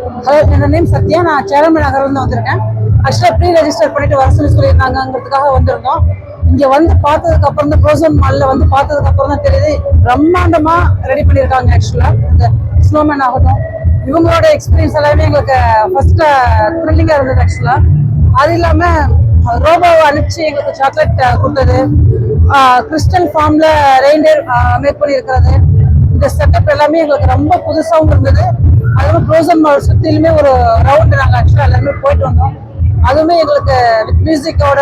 Hello என்னோட name Sathya. நான் சேரம நகர்லேருந்து வந்திருக்கேன். ஆக்சுவலாக ப்ரீ ரெஜிஸ்டர் பண்ணிட்டு வர சொல்லி சொல்லியிருந்தாங்கிறதுக்காக வந்திருந்தோம். இங்கே வந்து பார்த்ததுக்கு அப்புறம் தான் ப்ரோசன் மாலில் வந்து பார்த்ததுக்கு அப்புறம் தான் தெரியுது. பிரம்மாண்டமாக ரெடி பண்ணியிருக்காங்க ஆக்சுவலாக இந்த ஸ்னோமேன் ஆகட்டும். இவங்களோட எக்ஸ்பீரியன்ஸ் எல்லாமே எங்களுக்கு ஃபர்ஸ்ட் த்ரில்லிங்காக இருந்தது ஆக்சுவலாக அது இல்லாமல் ரோபோவை அனுப்பிச்சு எங்களுக்கு சாக்லேட் கொடுத்தது. கிறிஸ்டல் ஃபார்மில் ரெயின்டர் மேக் பண்ணியிருக்கிறது. இந்த செட்டப் எல்லாமே எங்களுக்கு ரொம்ப புதுசாகவும் இருந்தது. அதுவும் ப்ரோசன் மால் சுற்றிலுமே ஒரு ரவுண்டு நாங்கள் ஆக்சுவலாக எல்லாருமே போயிட்டு வந்தோம். அதுவுமே எங்களுக்கு வித் மியூசிக்கோட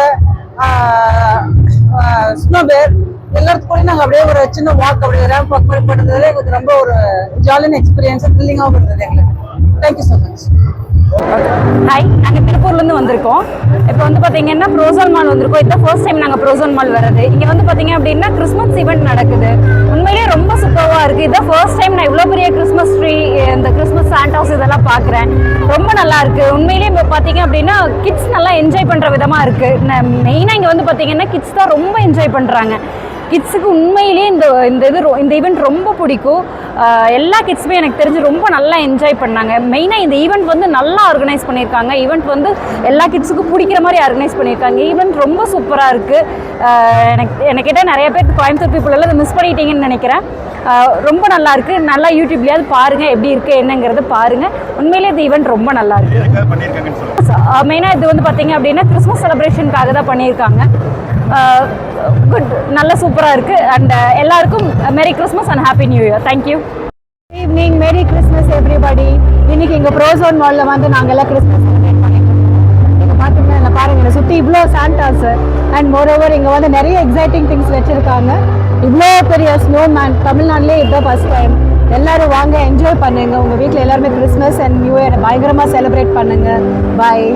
ஸ்னோ பேர் எல்லாத்துக்கும் நாங்கள் அப்படியே ஒரு சின்ன வாக் அப்படியே ரேம்ப் வாக் மாதிரி பண்ணுறதுல எங்களுக்கு ரொம்ப ஒரு ஜாலியான எக்ஸ்பீரியன்ஸ் த்ரில்லிங்காகவும் இருந்தது எங்களுக்கு. தேங்க்யூ ஸோ மச் ஹாய் நாங்கள் திருப்பூர்லேருந்து வந்திருக்கோம். இப்போ வந்து பார்த்தீங்கன்னா ப்ரோசோன் மால் வந்திருக்கோம். இதான் ஃபர்ஸ்ட் டைம் நாங்கள் ப்ரோசோன் மால் வர்றது. இங்கே வந்து பார்த்தீங்க அப்படின்னா கிறிஸ்மஸ் ஈவெண்ட் நடக்குது. உண்மையிலேயே ரொம்ப சூப்பராக இருக்குது இதான் ஃபர்ஸ்ட் டைம் நான் இவ்வளோ பெரிய கிறிஸ்மஸ் ட்ரீ இந்த கிறிஸ்மஸ் சாண்டாஸ் இதெல்லாம் பார்க்குறேன். ரொம்ப நல்லா இருக்கு. உண்மையிலேயே இப்போ பார்த்தீங்க அப்படின்னா கிட்ஸ் நல்லா என்ஜாய் பண்ணுற விதமாக இருக்குது மெயினாக இங்கே வந்து பார்த்தீங்கன்னா கிட்ஸ் தான் ரொம்ப என்ஜாய் பண்ணுறாங்க கிட்ஸுக்கு உண்மையிலேயே இந்த இந்த இது ரொ- இந்த ஈவெண்ட் ரொம்ப பிடிக்கும். எல்லா கிட்ஸுமே எனக்கு தெரிஞ்சு ரொம்ப நல்லா என்ஜாய் பண்ணாங்க. மெயினாக இந்த ஈவெண்ட் வந்து நல்லா ஆர்கனைஸ் பண்ணியிருக்காங்க. ஈவெண்ட் வந்து எல்லா கிட்ஸுக்கும் பிடிக்கிற மாதிரி ஆர்கனைஸ் பண்ணியிருக்காங்க. ஈவெண்ட் ரொம்ப சூப்பராக இருக்குது எனக்கு எனக்கு கேட்டால் நிறைய பேர் கோயம்புத்தூர் people எல்லாம் இதை மிஸ் பண்ணிட்டீங்கன்னு நினைக்கிறேன். ரொம்ப நல்லா இருக்கு. நல்லா யூடியூப்லயாவது பாருங்க எப்படி இருக்கு என்னங்கிறத பாருங்க. உண்மையிலேயே இந்த ஈவெண்ட் ரொம்ப நல்லா இருக்கு. எதுக்காக பண்ணியிருக்காங்கன்னு சொல்லுங்க. மெயினாக இது வந்து பார்த்தீங்க அப்படின்னா கிறிஸ்மஸ் செலிப்ரேஷனுக்காக தான் பண்ணியிருக்காங்க. குட் நல்ல சூப்பராக இருக்குது அண்ட் எல்லாருக்கும் merry Christmas and happy new year thank you evening merry Christmas everybody இன்னைக்கு எங்கள் ப்ரோசோன் மால்ல வந்து நாங்கள் எல்லாம் கிறிஸ்மஸ் செலிப்ரேட் பண்ணிட்டு நீங்க பாத்தீங்கன்னா இங்க பாருங்க இவ்வளோ சாண்டாஸ் அண்ட் மோர் ஓவர் இங்கே வந்து நிறைய எக்ஸைட்டிங் திங்ஸ் வச்சுருக்காங்க. இவ்வளோ பெரிய ஸ்னோ மேன் தமிழ்நாட்டிலே இதுதான் ஃபர்ஸ்ட் டைம் எல்லாரும் வாங்க என்ஜாய் பண்ணுங்க. உங்கள் வீட்டில் எல்லாருமே கிறிஸ்மஸ் அண்ட் நியூ இயர் பயங்கரமாக செலிப்ரேட் பண்ணுங்க. பாய்